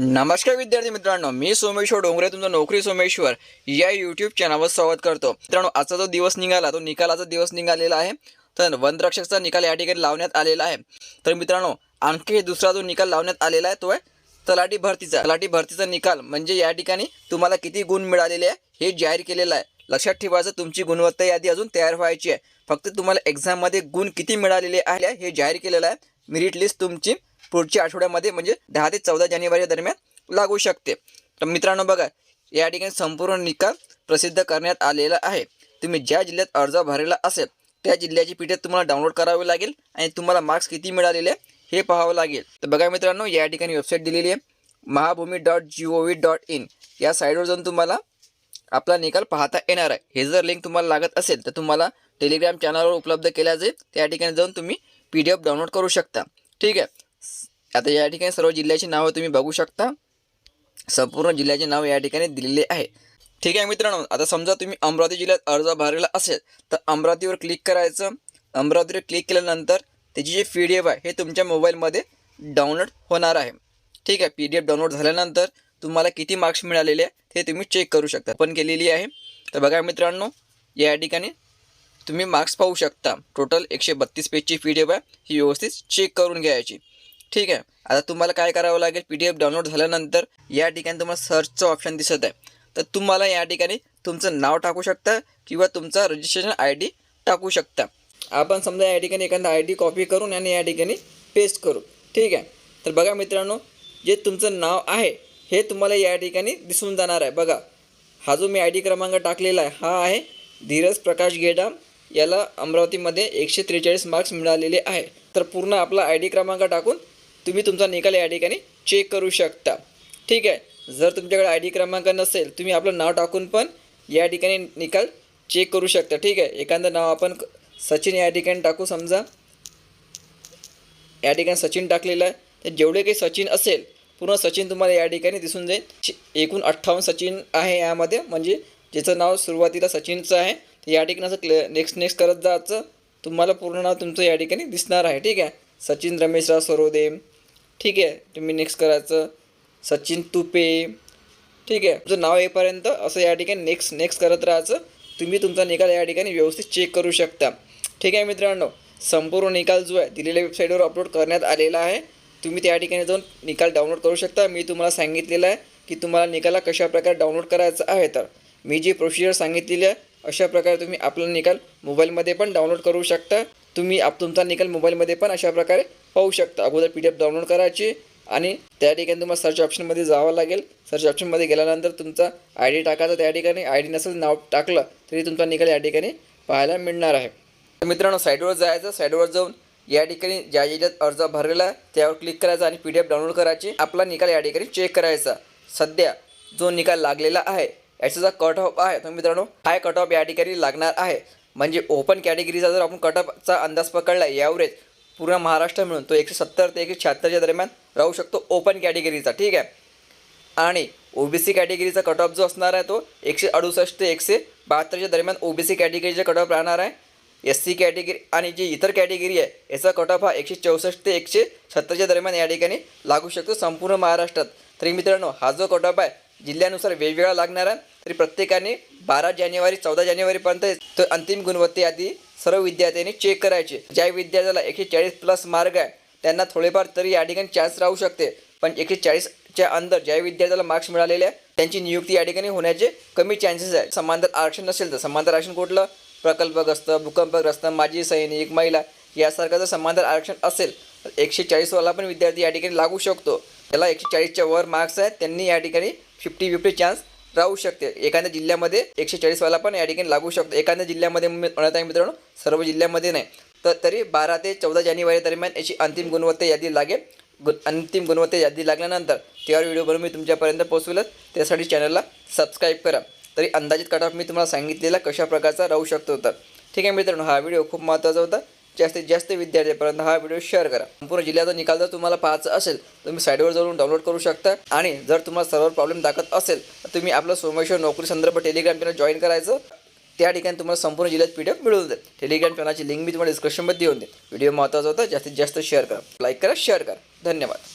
नमस्कार विद्यार्थी मित्रांनो मी सोमेश्वर डोंगरे तुमचं नोकरी सोमेश्वर या यूट्यूब चॅनलवर स्वागत करतो. मित्रांनो आजचा जो दिवस निघाला तो निकालाचा दिवस निघालेला आहे. तर वनरक्षकचा निकाल या ठिकाणी लावण्यात आलेला आहे. तर मित्रांनो आणखी दुसरा जो निकाल लावण्यात आलेला आहे तो आहे तलाठी भरतीचा. तलाठी भरतीचा निकाल म्हणजे या ठिकाणी तुम्हाला किती गुण मिळालेले आहे हे जाहीर केलेलं आहे. लक्षात ठेवायचं तुमची गुणवत्ता यादी अजून तयार व्हायची आहे फक्त तुम्हाला एक्झाममध्ये गुण किती मिळालेले आहे हे जाहीर केलेलं आहे. मेरिट लिस्ट तुमची पुढच्या आठवड्यामध्ये म्हणजे दहा ते चौदा जानेवारी दरम्यान लागू शकते. तर मित्रांनो बघा या ठिकाणी संपूर्ण निकाल प्रसिद्ध करण्यात आलेला आहे. तुम्ही ज्या जिल्ह्यात अर्ज भरलेला असेल त्या जिल्ह्याची पी तुम्हाला डाउनलोड करावी लागेल आणि तुम्हाला मार्क्स किती मिळालेले हे पाहावं लागेल. तर बघा मित्रांनो या ठिकाणी वेबसाईट दिलेली आहे Mahabhumi dot G O V dot in या साईटवर जाऊन तुम्हाला आपला निकाल पाहता येणार आहे. हे जर लिंक तुम्हाला लागत असेल तर तुम्हाला टेलिग्राम चॅनलवर उपलब्ध केल्या जाईल त्या ठिकाणी जाऊन तुम्ही पी डी एफ डाउनलोड करू शकता. ठीक आहे? आता या ठिकाणी सर्व जिल्ह्याची नावं तुम्ही बघू शकता. संपूर्ण जिल्ह्याचे नाव या ठिकाणी दिलेले आहे. ठीक आहे मित्रांनो आता समजा तुम्ही अमरावती जिल्ह्यात अर्ज भरलेला असेल तर अमरावतीवर क्लिक करायचं. अमरावतीवर क्लिक केल्यानंतर त्याची जी पी डी एफ आहे हे तुमच्या मोबाईलमध्ये डाउनलोड होणार आहे. ठीक आहे पी डी एफ डाउनलोड झाल्यानंतर तुम्हाला किती मार्क्स मिळालेले आहे ते तुम्ही चेक करू शकता. पण केलेली आहे. तर बघा मित्रांनो या ठिकाणी तुम्ही मार्क्स पाहू शकता. टोटल एकशे बत्तीस पेजची पी डी एफ आहे ही व्यवस्थित चेक करून घ्यायची. ठीक आहे. आता तुम्हाला काय करावं लागेल पी डी एफ डाउनलोड झाल्यानंतर या ठिकाणी तुम्हाला सर्चचं ऑप्शन दिसत आहे. तर तुम्हाला या ठिकाणी तुमचं नाव टाकू शकता किंवा तुमचा रजिस्ट्रेशन आय डी टाकू शकता. आपण समजा या ठिकाणी एखादा आय डी कॉपी करून आणि या ठिकाणी पेस्ट करू. ठीक आहे. तर बघा मित्रांनो जे तुमचं नाव आहे हे तुम्हाला या ठिकाणी दिसून जाणार आहे. बघा हा जो मी आय डी क्रमांक टाकलेला आहे हा आहे धीरज प्रकाश गेडाम. याला अमरावतीमध्ये एकशे त्रेचाळीस मार्क्स मिळालेले आहे. तर पूर्ण आपला आय डी क्रमांक टाकून तुम्ही तुमचा निकाल या ठिकाणी चेक करू शकता. ठीक आहे? जर तुमच्याकडे आय डी क्रमांक नसेल तुम्ही आपलं नाव टाकून पण या ठिकाणी निकाल चेक करू शकता. ठीक आहे? एखादं नाव आपण सचिन या ठिकाणी टाकू समजा. या ठिकाणी सचिन टाकलेलं आहे. तर जेवढे काही सचिन असेल पूर्ण सचिन तुम्हाला या ठिकाणी दिसून जाईल. एकूण अठ्ठावन्न सचिन आहे यामध्ये. म्हणजे ज्याचं नाव सुरुवातीला सचिनचं आहे तर या ठिकाणी असं क्ले नेक्स्ट नेक्स्ट करत जायचं. तुम्हाला पूर्ण नाव तुमचं या ठिकाणी दिसणार आहे. ठीक आहे? सचिन रमेशराव सरोदे ठीक आहे. तुम्ही नेक्स्ट करायचं. सचिन तुपे ठीक आहे. तुमचं नाव येईपर्यंत असं या ठिकाणी नेक्स्ट नेक्स्ट करत राहायचं. तुम्ही तुमचा निकाल या ठिकाणी व्यवस्थित चेक करू शकता. ठीक आहे मित्रांनो. संपूर्ण निकाल जो आहे दिलेल्या वेबसाईटवर अपलोड करण्यात आलेला आहे. तुम्ही त्या ठिकाणी जाऊन निकाल डाउनलोड करू शकता. मी तुम्हाला सांगितलेलं आहे की तुम्हाला निकाला कशा प्रकारे डाउनलोड करायचा आहे तर. मी जी प्रोसिजर सांगितलेली आहे अशा प्रकारे तुम्ही आपला निकाल मोबाईलमध्ये पण डाउनलोड करू शकता. तुम्ही आप तुमचा निकाल मोबाईलमध्ये पण अशा प्रकारे पाहू शकता. अगोदर पी डी एफ डाउनलोड करायची आणि त्या ठिकाणी तुम्हाला सर्च ऑप्शनमध्ये जावं लागेल. सर्च ऑप्शनमध्ये गेल्यानंतर तुमचा आय डी टाकायचा त्या ठिकाणी. आय डी नसेल नाव टाकलं तरी तुमचा निकाल या ठिकाणी पाहायला मिळणार आहे. तर मित्रांनो साईडवर जायचं. साईडवर जाऊन या ठिकाणी ज्या जिल्ह्यात अर्ज भरलेला आहे त्यावर क्लिक करायचा आणि पी डी एफ डाउनलोड करायची. आपला निकाल या ठिकाणी चेक करायचा. सध्या जो निकाल लागलेला आहे याचा जो कट ऑफ आहे तर मित्रांनो हाय कट ऑफ या ठिकाणी लागणार आहे. म्हणजे ओपन कॅटेगरीचा जर आपण कट ऑफचा अंदाज पकडला ॲव्हरेज पूर्ण महाराष्ट्र मिळून तो एकशे सत्तर ते एकशे शहात्तरच्या दरम्यान राहू शकतो ओपन कॅटेगरीचा ठीक आहे? आणि ओबीसी कॅटेगरीचा कट ऑफ जो असणार आहे तो एकशे अडुसष्ट ते एकशे बहात्तरच्या दरम्यान ओबीसी कॅटेगरीचा कट ऑफ राहणार आहे. एस सी कॅटेगरी आणि जी इतर कॅटेगरी आहे याचा कट ऑफ हा एकशे चौसष्ट ते एकशे सत्तरच्या दरम्यान या ठिकाणी लागू शकतो संपूर्ण महाराष्ट्रात. तरी मित्रांनो हा जो कट ऑफ आहे जिल्ह्यानुसार वेगवेगळा लागणार आहे. तरी प्रत्येकाने बारा जानेवारी चौदा जानेवारीपर्यंत तो अंतिम गुणवत्ते यादी सर्व विद्यार्थ्यांनी चेक करायचे. ज्या विद्यार्थ्याला एकशे चाळीस प्लस मार्क आहे त्यांना थोडेफार तरी या ठिकाणी चान्स राहू शकते. पण एकशे चाळीसच्या अंदर ज्या विद्यार्थ्याला मार्क्स मिळालेले आहे त्यांची नियुक्ती या ठिकाणी होण्याचे कमी चान्सेस आहे समांतर आरक्षण नसेल तर समांतर आरक्षण कुठलं? प्रकल्पग्रस्त भूकंपग्रस्त माजी सैनिक महिला यासारखं जर समांतर आरक्षण असेल तर एकशे चाळीसवाला पण विद्यार्थी या ठिकाणी लागू शकतो. त्याला एकशे चाळीसच्या वर मार्क्स आहेत त्यांनी या ठिकाणी फिफ्टी फिफ्टी चान्स राहू शकते. एखाद्या जिल्ह्यामध्ये एकशे चाळीसवाला पण या ठिकाणी लागू शकतो. एखाद्या जिल्ह्यामध्ये मी म्हणत आहे मित्रांनो सर्व जिल्ह्यामध्ये नाही. तर तरी बारा ते चौदा जानेवारी दरम्यान याची अंतिम गुणवत्ता यादी लागेल. गु अंतिम गुणवत्ता यादी लागल्यानंतर त्यावर व्हिडिओ बनवून मी तुमच्यापर्यंत पोहोचवलं त्यासाठी चॅनलला सबस्क्राईब करा. तरी अंदाजित कट ऑफ मी तुम्हाला सांगितलेला कशा प्रकारचा राहू शकतो तर. ठीक आहे मित्रांनो हा व्हिडिओ खूप महत्त्वाचा होता. जास्तीत जास्त विद्यार्थ्यांपर्यंत हा व्हिडिओ शेअर करा. संपूर्ण जिल्ह्याचा निकाल जर तुम्हाला पाहायचा असेल तुम्ही साईडवर जाऊन डाउनलोड करू शकता. आणि जर तुम्हाला सर्व प्रॉब्लेम दाखवत असेल तर तुम्ही आपलं सोमेश्वर नोकरी संदर्भ टेलिग्राम चॅनल जॉईन करायचं. त्या ठिकाणी तुम्हाला संपूर्ण जिल्ह्यात पी डी एफ मिळून जाईल. टेलिग्राम चॅनलची लिंक मी तुम्हाला डिस्क्रिप्शनमध्ये देऊन देत व्हिडिओ महत्त्वाचा होता जास्तीत जास्त शेअर करा. लाईक करा शेअर करा. धन्यवाद.